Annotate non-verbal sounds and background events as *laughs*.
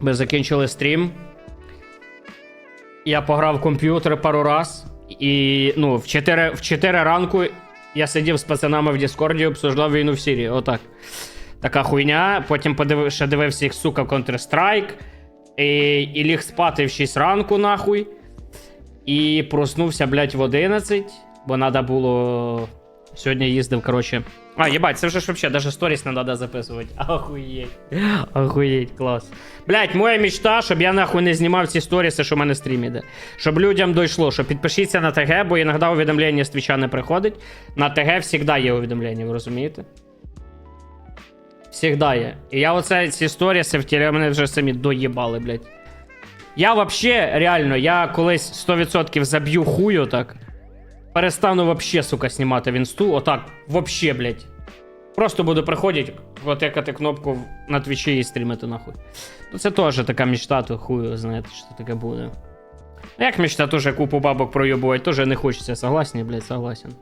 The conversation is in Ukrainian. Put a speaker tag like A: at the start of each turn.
A: Ми закінчили стрім. Я пограв в комп'ютер пару раз. І ну, в 4, в 4 ранку я сидів з пацанами в Діскорді, обсуждав війну в Сирії. Отак. Така хуйня. Потім подив... ще дивився їх, сука, Counter-Strike. І, і ліг спати в 6 ранку, нахуй. І проснувся, блядь, в 11, бо треба було. Сьогодні їздив, коротше. А, єбать, це вже ж вообще даже сторіс не треба записувати. *laughs* Охуєть. Охуєть, клас. Блять, моя мечта, щоб я нахуй не знімав ці сторіси, що в мене стрім іде. Щоб людям дійшло, що підпишіться на ТГ, бо іноді увідомлення з твіча не приходить. На ТГ завжди є увідомлення, ви розумієте? Всегда є. І я оце ці сторіси в тілі мене вже самі доїбали, блядь. Я вообще, реально, я колись 100% заб'ю хую так. Перестану вообще, сука, знімати в інсту. Отак, вообще, блядь. Просто буду приходити, кликати кнопку на твічі і стрімити нахуй. Ну це теж така мечта, то хую, знаєте, що таке буде. Як мечта теж купу бабок проєбувати, теж не хочеться, согласні, блядь, согласен.